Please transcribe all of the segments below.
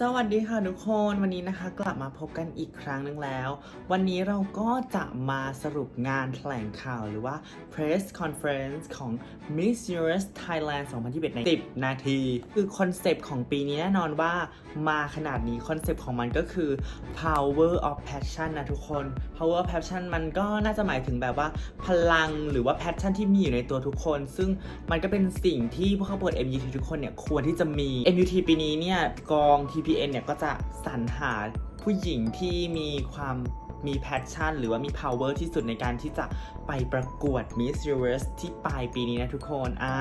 สวัสดีค่ะทุกคนวันนี้นะคะกลับมาพบกันอีกครั้งหนึ่งแล้ว วันนี้เราก็จะมาสรุปงานแถลงข่าวหรือว่า press conference ของ Miss Universe Thailand 2021 ใน 10 นาที คือคอนเซปต์ของปีนี้แน่นอนว่ามาขนาดนี้คอนเซปต์ของมันก็คือ power of passion นะทุกคน power of passion มันก็น่าจะหมายถึงแบบว่าพลังหรือว่า passion ที่มีอยู่ในตัวทุกคน ซึ่งมันก็เป็นสิ่งที่ผู้เข้าประกวด MUT ทุกคนเนี่ยควรที่จะมี MUT ปีนี้เนี่ยกองที TPN เนี่ยก็จะสรรหาผู้หญิงที่มีความมี passion หรือว่ามี power ที่สุดในการที่จะไปประกวด Miss Universe ที่ปลายปีนี้นะทุกคน อ่า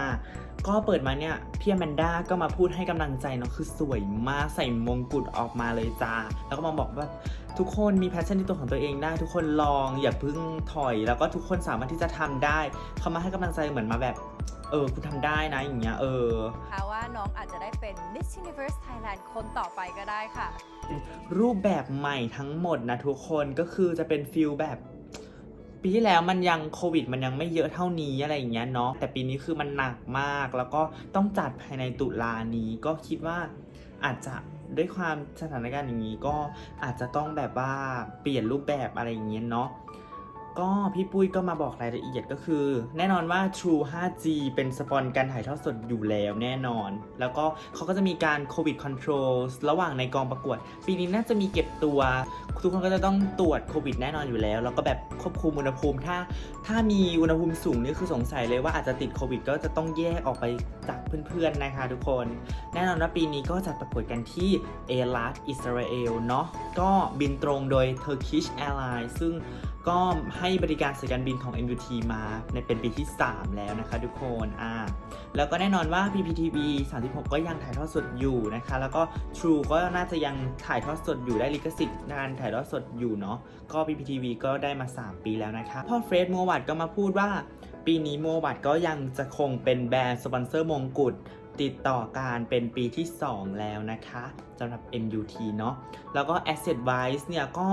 ก็เปิดมาเนี่ยพี่แมนด้าก็มาพูดให้กำลังใจเนาะคือสวยมากใส่มงกุฎออกมาเลยจ้า แล้วก็มาบอกว่าทุกคนมีแพชชั่นในตัวของตัวเองได้ ทุกคนลองอย่าเพิ่งถอย แล้วก็ทุกคนสามารถที่จะทำได้ เขามาให้กำลังใจเหมือนมาแบบ เออคุณทำได้นะอย่างเงี้ยเออ ค่ะว่าน้องอาจจะได้เป็น Miss Universe Thailand คนต่อไปก็ได้ค่ะ รูปแบบใหม่ทั้งหมดนะทุกคนก็คือจะเป็นฟิลแบบ ปีที่แล้วมันยังโควิด มันยังไม่เยอะเท่านี้อะไรอย่างเงี้ยเนาะแต่ปีนี้คือมันหนักมาก แล้วก็ต้องจัดภายในตุลานี้ก็คิดว่าอาจจะด้วยความสถานการณ์อย่างนี้ก็อาจจะต้องแบบว่าเปลี่ยนรูปแบบอะไรอย่างเงี้ยเนาะ ก็พี่ปุ้ยก็มาบอกรายละเอียดก็คือ แน่นอนว่า True 5G เป็นสปอนการถ่ายทอดสดอยู่แล้วแน่นอน แล้วก็เขาก็จะมีการโควิดคอนโทรลระหว่างในกองประกวด ปีนี้น่าจะมีเก็บตัว ทุกคนก็จะต้องตรวจโควิดแน่นอนอยู่แล้ว แล้วก็แบบควบคุมอุณหภูมิถ้า ถ้ามีอุณหภูมิสูงนี่คือสงสัยเลยว่าอาจจะติดโควิด ก็จะต้องแยกออกไปจากเพื่อนๆนะคะทุกคน แน่นอนว่าปีนี้ก็จัดประกวดกันที่เอลัสอิสราเอลเนาะก็บินตรงโดย Turkish Airlines ซึ่ง ก็ให้บริการสายการบินของ MUT มาในเป็นปีที่ 3 แล้วนะคะทุกคนอ่าแล้วก็แน่นอนว่า PPTV 36 ก็ยังถ่ายทอดสดอยู่นะคะ แล้วก็ True ก็น่าจะยังถ่ายทอดสดอยู่ได้ลิขสิทธิ์งานถ่ายทอดสดอยู่เนาะก็ PPTV ก็ได้มา 3 ปีแล้วนะคะพ่อเฟรดโมวัตก็มาพูดว่า ปีนี้โมวัตก็ยังจะคงเป็นแบรนด์สปอนเซอร์มงกุฎ ติดต่อการเป็นปีที่ 2 แล้วนะคะสำหรับ MUT เนาะแล้วก็ Asset Wise เนี่ยก็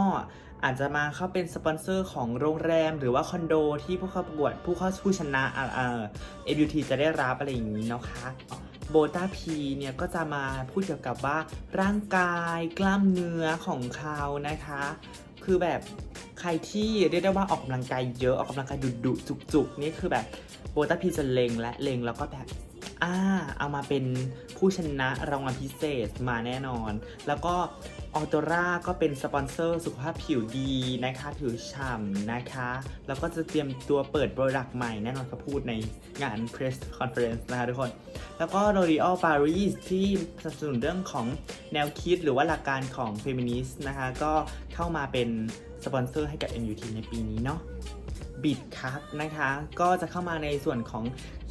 อาจจะมาเข้าเป็นสปอนเซอร์ของโรงแรม หรือว่าคอนโดที่ผู้เข้าประกวดผู้เข้าผู้ชนะเอ่อ MUT จะได้รับอะไรอย่างนี้นะคะโบตาพีเนี่ยก็จะมาพูดเกี่ยวกับว่าร่างกายกล้ามเนื้อของเขานะคะ คือแบบใครที่เรียกได้ว่าออกกำลังกายเยอะออกกำลังกายดุดุจุกจุกนี่คือแบบโบตาพีจะเลงและเลงแล้วก็แบบ อ่าเอามาเป็นผู้ชนะรางวัลพิเศษมาแน่นอน แล้วก็ออโตราก็เป็นสปอนเซอร์สุขภาพผิวดีนะคะผิวฉ่ำนะคะ แล้วก็จะเตรียมตัวเปิดโปรดักต์ใหม่แน่นอนเขาพูดในงาน Press Conference นะคะทุกคน แล้วก็ L'Oreal Paris ที่สนับสนุนเรื่องของแนวคิดหรือว่าหลักการของ Feminist นะคะ ก็เข้ามาเป็นสปอนเซอร์ให้กับ MUT ในปีนี้เนาะ บิตครับนะคะ ก็จะเข้ามาในส่วนของ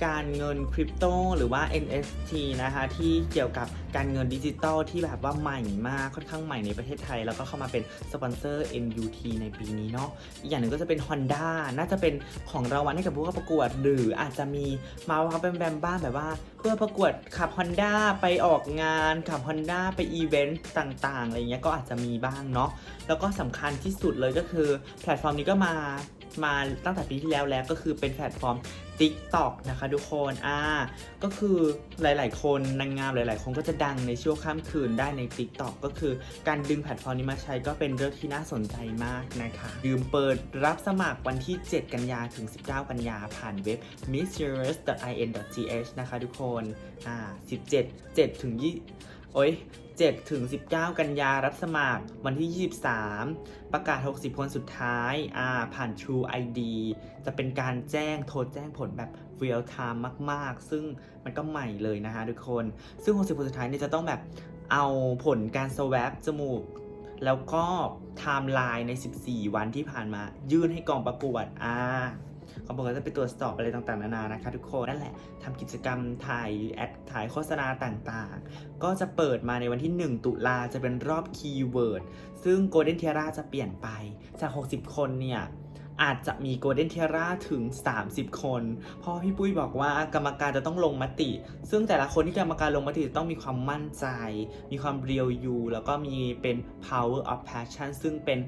การเงินคริปโตหรือว่า NFT นะคะ ที่เกี่ยวกับการเงินดิจิตอลที่แบบว่าใหม่มาก ค่อนข้างใหม่ในประเทศไทย แล้วก็เข้ามาเป็นสปอนเซอร์ MUT ในปีนี้เนาะอีกอย่างหนึ่งก็จะเป็น Honda น่าจะเป็นของรางวัลให้กับผู้เข้าประกวด หรืออาจจะมีมาว่าแบมแบมบ้างแบบว่า เพื่อประกวดขับ Honda ไปออกงานขับ Honda ไปอีเวนต์ต่างๆอะไรเงี้ยก็อาจจะมีบ้างเนาะแล้วก็สำคัญที่สุดเลยก็คือแพลตฟอร์มนี้ก็มา มาตั้งแต่ปีที่แล้วแล้วก็คือเป็นแพลตฟอร์ม TikTok นะคะทุกคนอ่าก็คือหลาย ๆ คนนางงามหลาย ๆ คนก็จะดังในช่วงข้ามคืนได้ใน TikTok ก็คือการดึงแพลตฟอร์มนี้มาใช้ก็เป็นเรื่องที่น่าสนใจมากนะคะยืมเปิดรับสมัครวันที่ 7 กันยาถึง 19 กันยาผ่านเว็บ missuniverse.in.th นะคะทุกคนอ่า17 7ถึง20 โอ้ย7ถึง 19 กันยารับสมัครวันที่ 23 ประกาศ 60 คนสุดท้าย อ่า ผ่าน True ID จะเป็นการแจ้งโทรแจ้งผลแบบ real time มาก ๆ ซึ่งมันก็ใหม่เลยนะคะทุกคน ซึ่ง 60 คนสุดท้ายเนี่ยจะต้องแบบเอาผลการ swab จมูก แล้วก็ไทม์ไลน์ใน 14 วันที่ผ่านมา ยื่นให้กองประกวด อ่า กองประกวดก็จะไปตรวจสอบอะไรต่างๆนานานะคะ ทุกคนนั่นแหละทำกิจกรรมถ่ายแอดถ่ายโฆษณาต่างๆ ก็จะเปิดมาในวันที่ 1 ตุลาจะเป็นรอบคีย์เวิร์ดซึ่ง Golden Tiara จะเปลี่ยนไปจาก 60 คนเนี่ยอาจจะมี Golden Tiara ถึง 30 คน เพราะพี่ปุ้ยบอกว่ากรรมการจะต้องลงมติ ซึ่งแต่ละคนที่กรรมการลงมติจะต้องมีความมั่นใจ มีความเรียวยูแล้วก็มีเป็น power of passion ซึ่งเป็น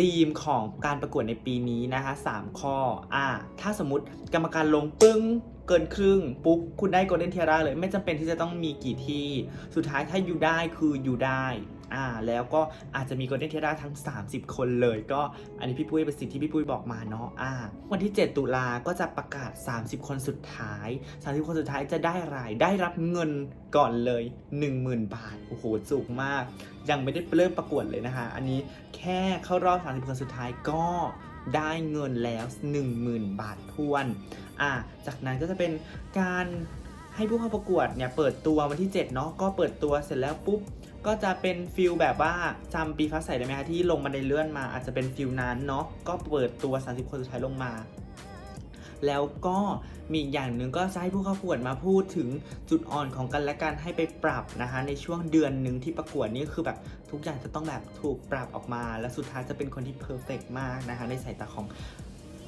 ธีมของการประกวดในปีนี้นะคะ3ข้ออ่าถ้าสมมติกรรมการลงปึ้งเกินครึ่งปุ๊บคุณได้โกลเด้นเทียร่าเลย ไม่จำเป็นที่จะต้องมีกี่ที่ สุดท้ายถ้าอยู่ได้คืออยู่ได้ อ่าแล้วก็อาจจะมีโกลเด้นเทียร่าทั้ง 30 คนเลย ก็อันนี้พี่ปุ้ยเป็นสิ่งที่พี่ปุ้ยบอกมาเนาะอ่าวันที่ 7 ตุลาก็จะประกาศ 30 คนสุดท้าย 30 คนสุดท้ายจะได้อะไรได้รับเงินก่อนเลย 10,000 บาทโอ้โหจุกมาก ยังไม่ได้เริ่มประกวดเลยนะคะอันนี้แค่เข้ารอบ 30 คนสุดท้ายก็ได้เงินแล้ว 10,000 บาททวน อะจากนั้นก็จะเป็นการให้ผู้เข้าประกวดเนี่ยเปิดตัววันที่ 7 เนาะ ก็เปิดตัวเสร็จแล้วปุ๊บ ก็จะเป็นฟิลแบบว่าจำปีฟ้าใสได้ไหมคะที่ลงมาในเลื่อนมาอาจจะเป็นฟิลนั้นเนาะก็เปิดตัว 30 คนสุดท้ายลงมา แล้วก็มีอีกอย่างหนึ่งก็จะให้ผู้เข้าประกวดมาพูดถึงจุดอ่อนของกันและกันให้ไปปรับนะคะในช่วงเดือนหนึ่งที่ประกวดนี่คือแบบทุกอย่างจะต้องแบบถูกปรับออกมา และสุดท้ายจะเป็นคนที่เพอร์เฟกมากนะคะในสายตาของ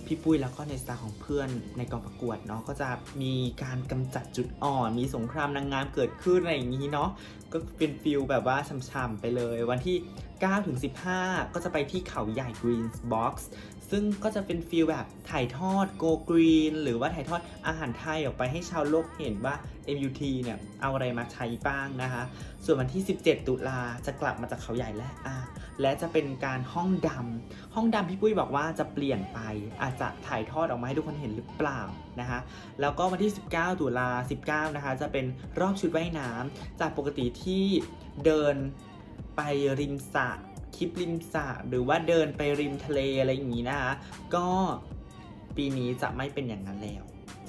พี่ปุ้ยแล้วก็ในสาร์ของเพื่อนในกองประกวดเนาะก็จะมีการกำจัดจุดอ่อน มีสงครามนางงามเกิดขึ้นอะไรอย่างนี้เนาะก็เป็นฟิลแบบว่าช่ำๆไปเลย วันที่9ถึง15 ก็จะไปที่เขาใหญ่ Greens Box ซึ่งก็จะเป็นฟิลแบบถ่ายทอด Go Green หรือว่าถ่ายทอดอาหารไทยออกไปให้ชาวโลกเห็นว่า MUT เนี่ยเอาอะไรมาใช้บ้างนะคะ ส่วนวันที่ 17 ตุลาจะกลับมาจากเขาใหญ่และอะและจะเป็นการห้องดำห้องดำพี่ปุ้ยบอกว่าจะเปลี่ยนไป อาจจะถ่ายทอดออกมาให้ทุกคนเห็นหรือเปล่านะคะแล้วก็วันที่ 19 ตุลา 19 นะคะจะเป็นรอบชุดว่ายน้ำจากปกติที่เดินไปริมสระ คลิปริมสระหรือว่าเดินไปริมทะเลอะไรอย่างนี้นะคะ ก็ปีนี้จะไม่เป็นอย่างนั้นแล้ว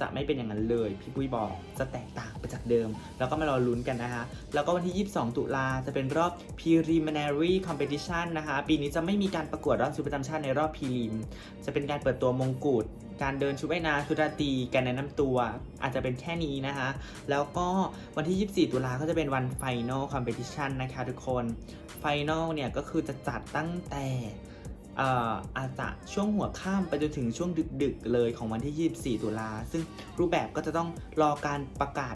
จะไม่เป็นอย่างนั้นเลย พี่ปุ้ยบอกจะแตกต่างไปจากเดิม แล้วก็มารอลุ้นกันนะคะ แล้วก็วันที่ 22 ตุลาจะเป็นรอบ preliminary competition นะคะ ปีนี้จะไม่มีการประกวดรอบชุดประจำชาติในรอบ prelim จะเป็นการเปิดตัวมงกุฎการเดินชุดว่ายน้ำชุดราตรีการแนะนำตัว อาจจะเป็นแค่นี้นะคะ แล้วก็วันที่ 24 ตุลาก็จะเป็นวัน final competition นะคะทุกคน final เนี่ยก็คือจะจัดตั้งแต่ อาจจะช่วงหัวค่ำไปจนถึงช่วงดึกๆเลยของวันที่ 24 ตุลา ซึ่งรูปแบบก็จะต้องรอการประกาศ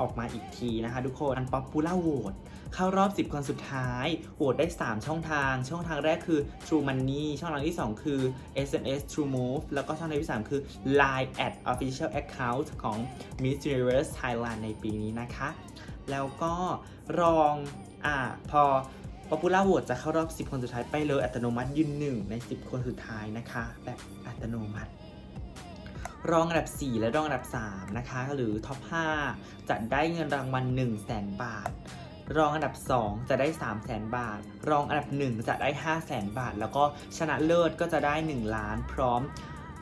ออกมาอีกทีนะคะทุกคนอัน popular vote เข้ารอบ 10 คนสุดท้าย โหวตได้ 3 ช่องทาง ช่องทางแรกคือ True Money ช่องทางที่ 2 คือ SMS True Move แล้วก็ช่องทางที่ 3 คือ Line at Official Account ของ Miss Universe Thailand ในปีนี้นะคะ แล้วก็รองอ่าพอ Popular Vote จะเข้ารอบ 10 คนสุดท้ายไปเลยอัตโนมัติยืนหนึ่งใน 10 คนสุดท้ายนะคะ แบบอัตโนมัติ รองอันดับ 4 และรองอันดับ 3 นะคะ หรือท็อป 5 จะได้เงินรางวัล1 0 0 0 0แบาท รองอันดับ 2 จะได้ 3 0 0 0 0 0 บาท รองอันดับ 1 จะได้ 5 0 0 0 0 0 บาท แล้วก็ชนะเลิศก็จะได้ 1 ล้านพร้อม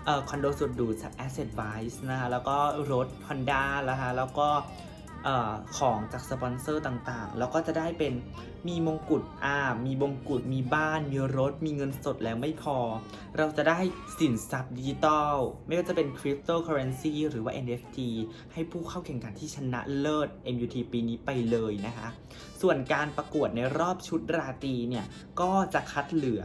ออคอนโดสุดหรูจาก Asset Wise นะคะแล้วก็รถ Honda นะคะแล้วก็ อของจากสปอนเซอร์ต่างๆ แล้วก็จะได้เป็นมีมงกุฎอ่ามีมงกุฎมีบ้าน มีรถ มีเงินสดแล้วไม่พอ เราจะได้สินทรัพย์ดิจิตอล ไม่ว่าจะเป็นคริปโตเคอเรนซีหรือว่า NFT ให้ผู้เข้าแข่งขันที่ชนะเลิศ MUT ปีนี้ไปเลยนะคะ ส่วนการประกวดในรอบชุดราตรีเนี่ย ก็จะคัดเหลือ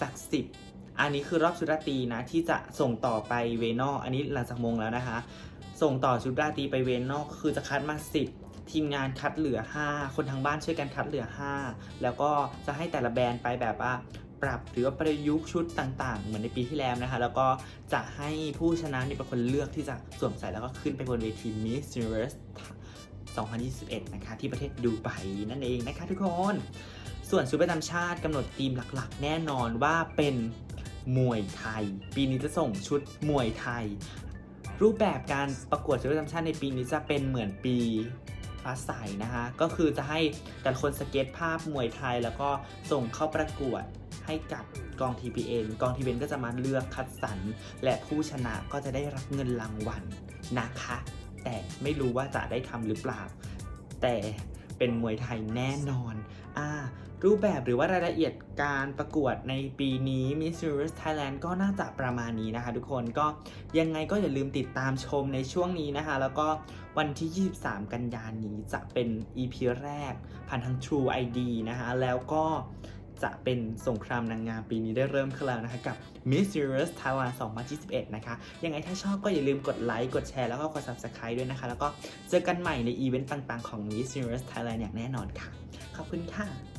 จาก 10 อันนี้คือรอบชุดราตรีนะ ที่จะส่งต่อไปเวนอกอันนี้หลังจากมงแล้วนะคะ ส่งต่อชุดราตรีไปเวนอกก็คือจะคัดมา10ทีมงานคัดเหลือ 5 คนทางบ้านช่วยกันคัดเหลือ 5 แล้วก็จะให้แต่ละแบรนด์ไปแบบว่าปรับหรือว่าประยุกต์ชุดต่างๆ เหมือนในปีที่แล้วนะคะ แล้วก็จะให้ผู้ชนะนี่เป็นคนเลือกที่จะสวมใส่แล้วก็ขึ้นไปบนเวที Miss Universe 2021 นะคะ ที่ประเทศดูไบนั่นเองนะคะทุกคน ส่วนชุดประจำชาติกำหนดธีมหลักๆ แน่นอนว่าเป็น มวยไทย ปีนี้จะส่งชุดมวยไทย รูปแบบการประกวดชุดประจำชาติในปีนี้จะเป็นเหมือนปีฟ้าใสนะคะ ก็คือจะให้แต่ละคนสเก็ตภาพมวยไทย แล้วก็ส่งเข้าประกวดให้กับกอง TPN กอง TPN ก็จะมาเลือกคัดสรรและผู้ชนะก็จะได้รับเงินรางวัลนะคะ แต่ไม่รู้ว่าจะได้ทำหรือเปล่า แต่เป็นมวยไทยแน่นอน อ่า รูปแบบหรือว่ารายละเอียดการประกวดในปีนี้ Miss Universe Thailand ก็น่าจะประมาณนี้นะคะ ทุกคนก็ยังไงก็อย่าลืมติดตามชมในช่วงนี้นะคะ แล้วก็วันที่ 23 กันยายนนี้จะเป็น EP แรก ผ่านทาง True ID นะคะแล้วก็จะเป็นสงครามนางงามปีนี้ได้เริ่มขึ้นแล้วนะคะ กับ Miss Universe Thailand 2021 นะคะ ยังไงถ้าชอบก็อย่าลืมกดไลค์ กดแชร์ แล้วก็กด Subscribe ด้วยนะคะ แล้วก็เจอกันใหม่ในอีเวนต์ต่างๆ ของ Miss Universe Thailand อย่างแน่นอนค่ะ ขอบคุณค่ะ